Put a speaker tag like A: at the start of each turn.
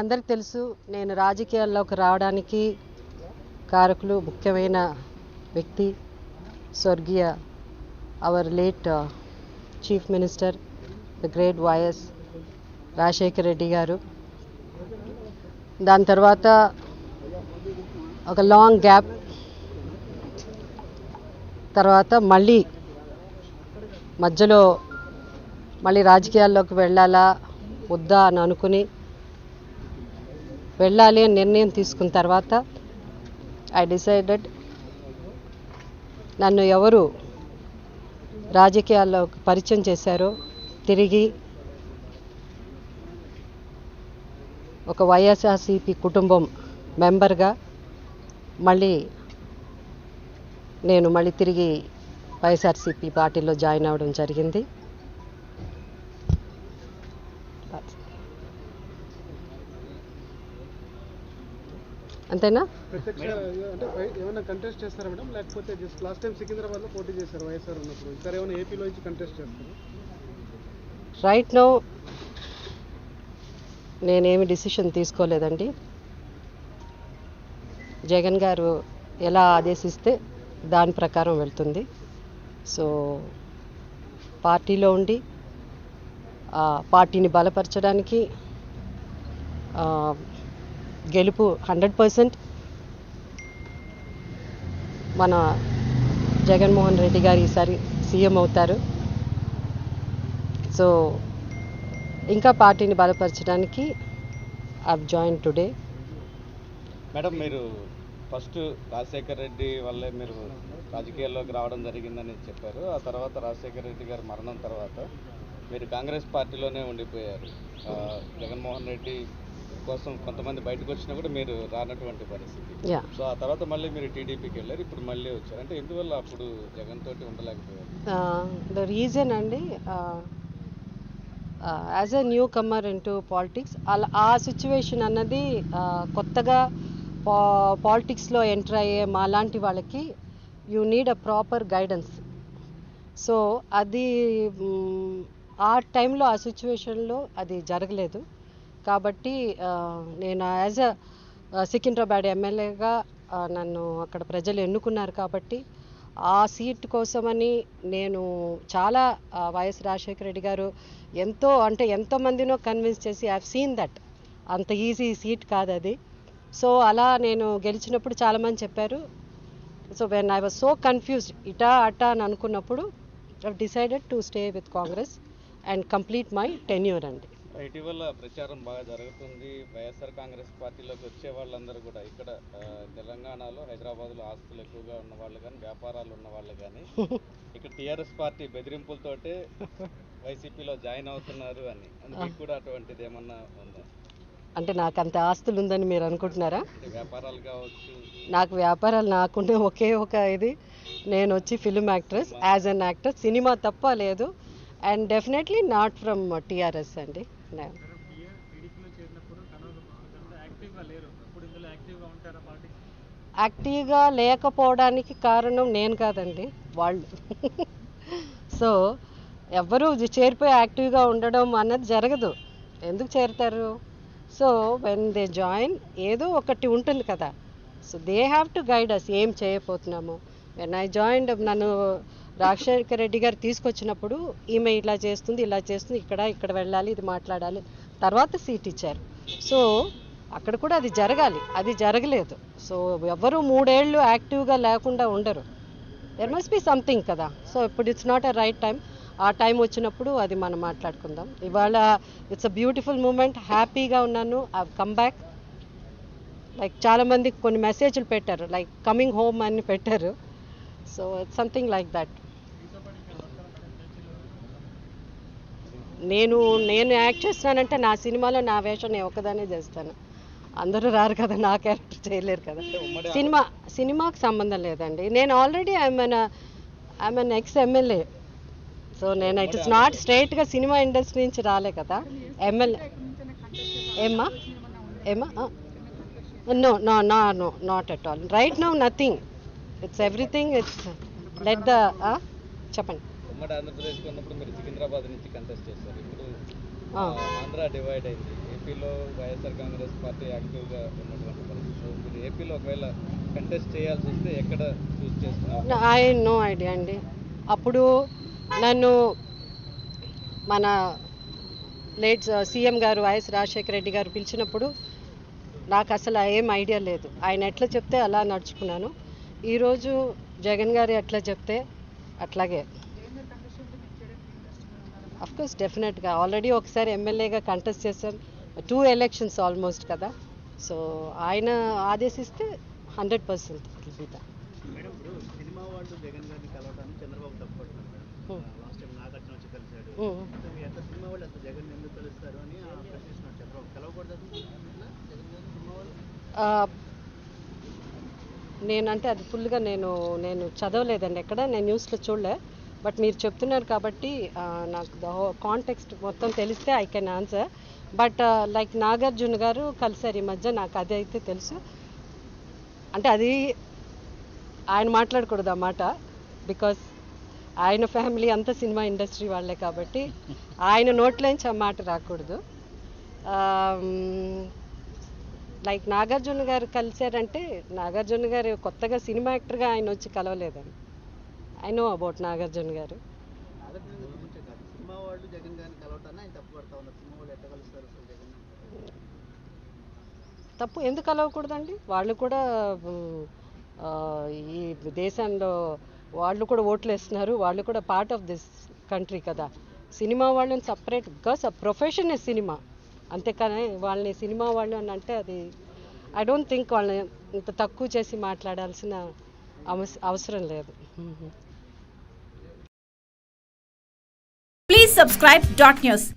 A: అందరికి తెలుసు నేను రాజకీయాల్లోకి రావడానికి కారకులు ముఖ్యమైన వ్యక్తి స్వర్గీయ our late chief minister the great YS Rajasekhara Reddy garu. దాని తర్వాత ఒక లాంగ్ గ్యాప్ తర్వాత మళ్ళీ మధ్యలో మళ్ళీ రాజకీయాల్లోకి వెళ్ళాలా వద్దా అని అనుకుని వెళ్ళాలి అని నిర్ణయం తీసుకున్న తర్వాత ఐ డిసైడెడ్ నన్ను ఎవరు రాజకీయాల్లో పరిచయం చేశారో తిరిగి ఒక వైఎస్ఆర్సీపీ కుటుంబం మెంబర్గా మళ్ళీ నేను మళ్ళీ తిరిగి వైఎస్ఆర్సీపీ పార్టీలో జాయిన్ అవ్వడం జరిగింది. అంతేనా?
B: కంటెస్ట్ చేస్తారా మేడం? లేకపోతే జస్ట్ లాస్ట్ టైం సికింద్రాబాద్లో పోటీ చేశారు వైఎస్ఆర్ ఉన్నప్పుడు. ఈసారి ఏమైనా ఏపీలో నుంచి కంటెస్ట్ చేస్తారు?
A: రైట్ నో నేనేమి డిసిషన్ తీసుకోలేదండి. జగన్ గారు ఎలా ఆదేశిస్తే దాని ప్రకారం వెళ్తుంది. సో పార్టీలో ఉండి ఆ పార్టీని బలపరచడానికి గెలుపు హండ్రెడ్ పర్సెంట్. మన జగన్మోహన్ రెడ్డి గారు ఈసారి సీఎం అవుతారు. సో ఇంకా పార్టీని బలపరచడానికి ఐ జాయిన్ టుడే
C: మేడం మీరు ఫస్ట్ రాజశేఖర్ రెడ్డి వల్లే మీరు రాజకీయాల్లోకి రావడం జరిగిందని చెప్పారు. ఆ తర్వాత రాజశేఖర రెడ్డి గారి మరణం తర్వాత మీరు కాంగ్రెస్ పార్టీలోనే ఉండిపోయారు. జగన్మోహన్ రెడ్డి కోసం కొంతమంది బయటకు వచ్చినా కూడా మీరు రానటువంటి పరిస్థితి. సో ఆ తర్వాత మళ్ళీ మీరు టీడీపీకి వెళ్ళారు ఇప్పుడు మళ్ళీ వచ్చారు. అంటే ఎందువల్ల అప్పుడు జగన్ తోటి ఉండలేకపోయారు?
A: ద రీజన్ అండి as a newcomer into politics అలా ఆ సిచ్యువేషన్ అన్నది కొత్తగా పా పాలిటిక్స్లో ఎంటర్ అయ్యే మాలాంటి వాళ్ళకి you need a proper guidance. So అది మ్, ఆ టైంలో ఆ సిచ్యువేషన్లో అది జరగలేదు. కాబట్టి నేను యాజ్ అ సికింద్రాబాద్ ఎమ్మెల్యేగా నన్ను అక్కడ ప్రజలు ఎన్నుకున్నారు కాబట్టి ఆ సీట్ కోసమని నేను చాలా వైఎస్ రాజశేఖర రెడ్డి గారు ఎంతో అంటే ఎంతో మందినో కన్విన్స్ చేసి ఐ సీన్ దట్ అంత ఈజీ సీట్ కాదు అది. సో అలా నేను గెలిచినప్పుడు చాలామంది చెప్పారు. So when I was so confused ఇటా అటా అని అనుకున్నప్పుడు I decided to stay with Congress and complete my tenure అండి.
C: ఇటీవల ప్రచారం బాగా జరుగుతుంది. వైఎస్ఆర్ కాంగ్రెస్ పార్టీలోకి వచ్చే వాళ్ళందరూ కూడా ఇక్కడ తెలంగాణలో హైదరాబాద్లో ఆస్తులు ఎక్కువగా ఉన్న వాళ్ళు కానీ వ్యాపారాలు ఉన్న వాళ్ళు కానీ ఇక్కడ టీఆర్ఎస్ పార్టీ బెదిరింపులతోటే వైసీపీలో జాయిన్ అవుతున్నారు అని. మీకు కూడా అటువంటిది ఏమన్నా ఉందా?
A: అంటే నాకు అంత ఆస్తులు ఉందని మీరు అనుకుంటున్నారా?
C: వ్యాపారాలు కావచ్చు.
A: నాకు వ్యాపారాలు నాకుండే ఒకే ఒక ఇది. నేను వచ్చి film actress as an actor cinema తప్ప లేదు. And definitely not from TRS అండి. యాక్టివ్గా లేకపోవడానికి కారణం నేను కాదండి వాళ్ళు. సో ఎవ్వరూ జ- చేరిపోయి యాక్టివ్గా ఉండడం అన్నది జరగదు. ఎందుకు చేరుతారు? సో వెన్ దే జాయిన్ ఏదో ఒకటి ఉంటుంది కదా. So they have to guide us ఏం చేయబోతున్నాము. వెన్ ఐ జాయిన్ నన్ను రాజశేఖర రెడ్డి గారు తీసుకొచ్చినప్పుడు ఈమె ఇలా చేస్తుంది ఇలా చేస్తుంది ఇక్కడ ఇక్కడ వెళ్ళాలి ఇది మాట్లాడాలి తర్వాత సీట్ ఇచ్చారు. సో అక్కడ కూడా అది జరగాలి అది జరగలేదు. సో ఎవరు మూడేళ్ళు యాక్టివ్గా లేకుండా ఉండరు. దెర్ మస్ట్ బి సంథింగ్ కదా. సో ఇప్పుడు it's not a right time ఆ టైం వచ్చినప్పుడు అది మనం మాట్లాడుకుందాం. ఇవాళ ఇట్స్ అ బ్యూటిఫుల్ మూమెంట్ హ్యాపీగా ఉన్నాను. ఐ కమ్ బ్యాక్ లైక్ చాలామంది కొన్ని మెసేజ్లు పెట్టారు. లైక్ కమింగ్ హోమ్ అని పెట్టారు. So it's something like that నేను నేను యాక్ట్ చేస్తున్నానంటే నా సినిమాలో నా వేషం నేను ఒక్కదానే చేస్తాను. అందరూ రారు కదా నా క్యారెక్టర్ చేయలేరు కదా. సినిమా సినిమాకి సంబంధం లేదండి. నేను already I'm I'm an ex MLA so నేను ఇట్ ఇస్ నాట్ స్ట్రైట్గా సినిమా ఇండస్ట్రీ నుంచి రాలే కదా. ఎమ్మెల్యే. ఏమ్మా? ఏమ్మా? No no no no not at all. Right no nothing. It's everything it's let the చెప్పండి.
C: ఉమ్మడి ఆంధ్రప్రదేశ్లో ఉన్నప్పుడు మీరు సికింద్రాబాద్ నుంచి కంటెస్ట్ చేశారు. ఇప్పుడు ఆంధ్ర డివైడ్ అయింది. ఏపీలో వైఎస్ఆర్ కాంగ్రెస్ పార్టీ యాక్టివ్గా ఉన్నటువంటి పరిస్థితి. మీరు ఏపీలో ఒకవేళ కంటెస్ట్ చేయాల్సి వస్తే ఎక్కడ చూస్ చేస్తున్నారు?
A: ఐ నో ఐడియా అండి. అప్పుడు నన్ను మన late CM garu YS Rajasekhara Reddy garu పిలిచినప్పుడు నాకు అసలు ఏం ఐడియా లేదు. ఆయన ఎట్లా చెప్తే అలా నడుచుకున్నాను. ఈరోజు జగన్ గారు ఎట్లా చెప్తే అట్లాగే. కోర్స్ డెఫినెట్గా ఆల్రెడీ ఒకసారి ఎమ్మెల్యేగా కంటెస్ట్ చేశాం టూ ఎలక్షన్స్ ఆల్మోస్ట్ కదా. సో ఆయన ఆదేశిస్తే హండ్రెడ్ పర్సెంట్
D: వాళ్ళు ఆ,
A: నేనంటే అది ఫుల్గా నేను నేను చదవలేదండి ఎక్కడ నేను న్యూస్లో చూడలే. బట్ మీరు చెప్తున్నారు కాబట్టి నాకు ద కాంటెక్స్ట్ మొత్తం తెలిస్తే I can answer but like Nagarjuna garu కలిసారు ఈ మధ్య నాకు అది అయితే తెలుసు. అంటే అది ఆయన మాట్లాడకూడదు ఆ మాట. బికాస్ ఆయన ఫ్యామిలీ అంతా సినిమా ఇండస్ట్రీ వాళ్ళే కాబట్టి ఆయన నోట్లోంచి ఆ మాట రాకూడదు. లైక్ నాగార్జున గారు కలిశారంటే నాగార్జున గారు కొత్తగా సినిమా యాక్టర్గా ఆయన వచ్చి కలవలేదండి. I know about Nagarjuna garu. తప్పు ఎందుకు కలవకూడదండి? వాళ్ళు కూడా ఈ దేశంలో వాళ్ళు కూడా ఓట్లు వేస్తున్నారు. వాళ్ళు కూడా పార్ట్ ఆఫ్ దిస్ కంట్రీ కదా. సినిమా వాళ్ళని సపరేట్ బికాస్ ఆ ప్రొఫెషన్ సినిమా. అంతేకాని వాళ్ళని సినిమా వాళ్ళు అని అంటే అది ఐ డోంట్ థింక్ వాళ్ళని ఇంత తక్కువ చేసి మాట్లాడాల్సిన అవసరం లేదు.
E: Subscribe dot news